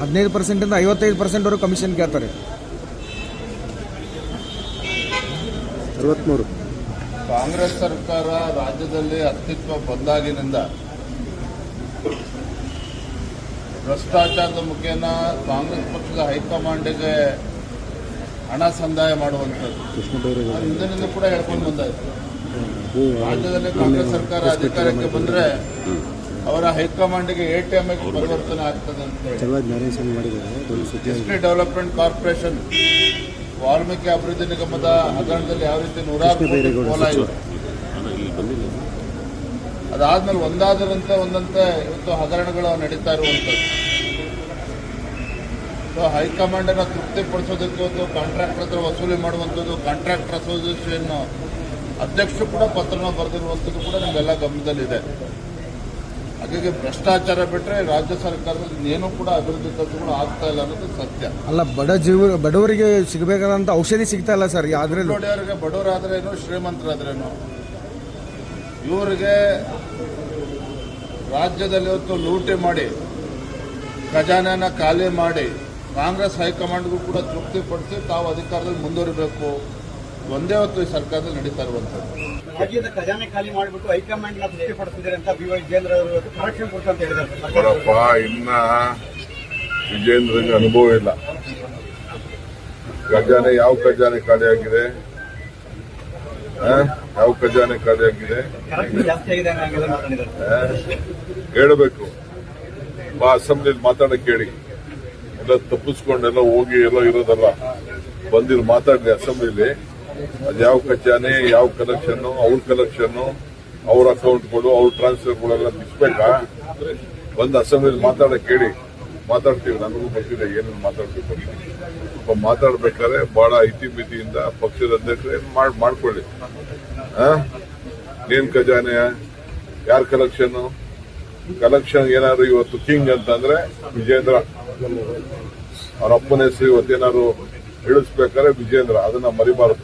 ಹದಿನೈದು ಪರ್ಸೆಂಟಿಂದ ಐವತ್ತೈದು ಪರ್ಸೆಂಟ್ವರೆಗೂ ಕಮಿಷನ್ ಕೇಳ್ತಾರೆ. ಅರವತ್ಮೂರು. ಕಾಂಗ್ರೆಸ್ ಸರ್ಕಾರ ರಾಜ್ಯದಲ್ಲಿ ಅಸ್ತಿತ್ವ ಬಂದಾಗಿನಿಂದ ಭ್ರಷ್ಟಾಚಾರದ ಮುಖೇನ ಕಾಂಗ್ರೆಸ್ ಪಕ್ಷದ ಹೈಕಮಾಂಡಿಗೆ ಹಣ ಸಂದಾಯ ಮಾಡುವಂತದ್ದು ಹಿಂದಿನಿಂದ ಕೂಡ ಹೇಳ್ಕೊಂಡು ಬಂದಾಯ್ತು. ರಾಜ್ಯದಲ್ಲಿ ಕಾಂಗ್ರೆಸ್ ಸರ್ಕಾರ ಅಧಿಕಾರಕ್ಕೆ ಬಂದ್ರೆ ಅವರ ಹೈಕಮಾಂಡ್ಗೆ ಎ ಟಿ ಎಂ ಪರಿವರ್ತನೆ ಆಗ್ತದೆ ಅಂತ ಹೇಳಿ. ಡೆವಲಪ್ಮೆಂಟ್ ಕಾರ್ಪೊರೇಷನ್ ವಾಲ್ಮೀಕಿ ಅಭಿವೃದ್ಧಿ ನಿಗಮದ ಹಗರಣದಲ್ಲಿ ಯಾವ ರೀತಿ ನೂರಾರು ಅದಾದ್ಮೇಲೆ ಒಂದಾದರಂತೆ ಒಂದಂತೆ ಇವತ್ತು ಹಗರಣಗಳು ನಡೀತಾ ಇರುವಂಥದ್ದು. ಸೊ ಹೈಕಮಾಂಡ್ ಅನ್ನ ತೃಪ್ತಿಪಡಿಸೋದಕ್ಕೆ ಇವತ್ತು ಕಾಂಟ್ರಾಕ್ಟರ್ ಹತ್ರ ವಸೂಲಿ ಮಾಡುವಂಥದ್ದು ಕಾಂಟ್ರಾಕ್ಟರ್ ಅಸೋಸಿಯೇಷನ್ ಅಧ್ಯಕ್ಷರು ಕೂಡ ಪತ್ರನ ಬರೆದಿರುವಂಥದ್ದು ಕೂಡ ನಮ್ಮೆಲ್ಲ ಗಮನದಲ್ಲಿದೆ. ಹಾಗಾಗಿ ಭ್ರಷ್ಟಾಚಾರ ಬಿಟ್ಟರೆ ರಾಜ್ಯ ಸರ್ಕಾರದಲ್ಲಿ ಏನೂ ಕೂಡ ಅಭಿವೃದ್ಧಿ ಕೆಲಸಗಳು ಆಗ್ತಾ ಇಲ್ಲ ಅನ್ನೋದು ಸತ್ಯ. ಅಲ್ಲ ಬಡ ಜೀವ ಬಡವರಿಗೆ ಸಿಗಬೇಕಾದಂತ ಔಷಧಿ ಸಿಗ್ತಾ ಇಲ್ಲ ಸರ್ ಅದ್ರಲ್ಲಿ ನೋಡಿಯವರಿಗೆ ಬಡವರಾದ್ರೇನು ಶ್ರೀಮಂತರಾದ್ರೇನು? ಇವರಿಗೆ ರಾಜ್ಯದಲ್ಲಿ ಇವತ್ತು ಲೂಟಿ ಮಾಡಿ ಖಜಾನೆನ ಖಾಲಿ ಮಾಡಿ ಕಾಂಗ್ರೆಸ್ ಹೈಕಮಾಂಡ್ಗೂ ಕೂಡ ತೃಪ್ತಿಪಡಿಸಿ ತಾವು ಅಧಿಕಾರದಲ್ಲಿ ಮುಂದುವರಿಬೇಕು. ಒಂದೇ ಹೊತ್ತು ಈ ಸರ್ಕಾರದಲ್ಲಿ ನಡೀತಾ ಇರುವಂಥದ್ದು. ರಾಜ್ಯದ ಖಜಾನೆ ಖಾಲಿ ಮಾಡಿಬಿಟ್ಟು ಹೈಕಮಾಂಡ್ನ ತೃಪ್ತಿಪಡಿಸಿದ್ದಾರೆ ಅಂತ ಬಿ ವೈ ವಿಜೇಂದ್ರ ಅವರು ಕರೆಕ್ಷನ್ ಕೊಡ್ತು ಅಂತ ಹೇಳಿದ್ದಾರೆ ಇನ್ನ ವಿಜೇಂದ್ರಗೆ ಅನುಭವ ಇಲ್ಲ. ಖಜಾನೆ ಯಾವ ಖಜಾನೆ ಖಾಲಿ ಆಗಿದೆ? ಯಾವ ಖಜಾನೆ ಖಾಲಿ ಆಗಿದೆ? ಹೇಳಬೇಕು ಬಾ ಅಸೆಂಬ್ಲಿಲಿ ಮಾತಾಡಕ್ ಹೇಳಿ ಎಲ್ಲ ತಪ್ಪಿಸ್ಕೊಂಡೆಲ್ಲ ಹೋಗಿ ಎಲ್ಲ ಇರೋದಲ್ಲ. ಬಂದಿರು ಮಾತಾಡ್ಲಿ ಅಸೆಂಬ್ಲಿಲಿ. ಅದ್ ಯಾವ ಖಜಾನೆ ಯಾವ ಕಲೆಕ್ಷನ್ ಅವ್ರ ಕಲೆಕ್ಷನ್ ಅವ್ರ ಅಕೌಂಟ್ಗಳು ಅವ್ರ ಟ್ರಾನ್ಸ್ಫರ್ಗಳೆಲ್ಲ ಬಿಚ್ಬೇಕಾ ಬಂದು ಅಸೆಂಬ್ಲಿ ಮಾತಾಡಕ್ ಹೇಳಿ ಮಾತಾಡ್ತೀವಿ ನನಗೂ ಗೊತ್ತಿದೆ, ಏನೇನು ಮಾತಾಡ್ಬೇಕು ಅಂತ. ಸ್ವಲ್ಪ ಮಾತಾಡ್ಬೇಕಾದ್ರೆ ಬಹಳ ಇತಿಮಿತಿಯಿಂದ ಪಕ್ಷದ ಅಧ್ಯಕ್ಷರು ಮಾಡಿ ಮಾಡ್ ಮಾಡ್ಕೊಳ್ಳಿ? ಏನ್ ಖಜಾನೆ? ಯಾರ ಕಲೆಕ್ಷನ್ ಕಲೆಕ್ಷನ್ ಏನಾದ್ರು ಇವತ್ತು ಕಿಂಗ್ ಅಂತಂದ್ರೆ ವಿಜೇಂದ್ರ. ಅವ್ರ ಅಪ್ಪನ ಹೆಸರು ಇವತ್ತೇನಾದ್ರು ಇಳಿಸ್ಬೇಕಾದ್ರೆ ವಿಜೇಂದ್ರ. ಅದನ್ನ ಮರಿಬಾರದು.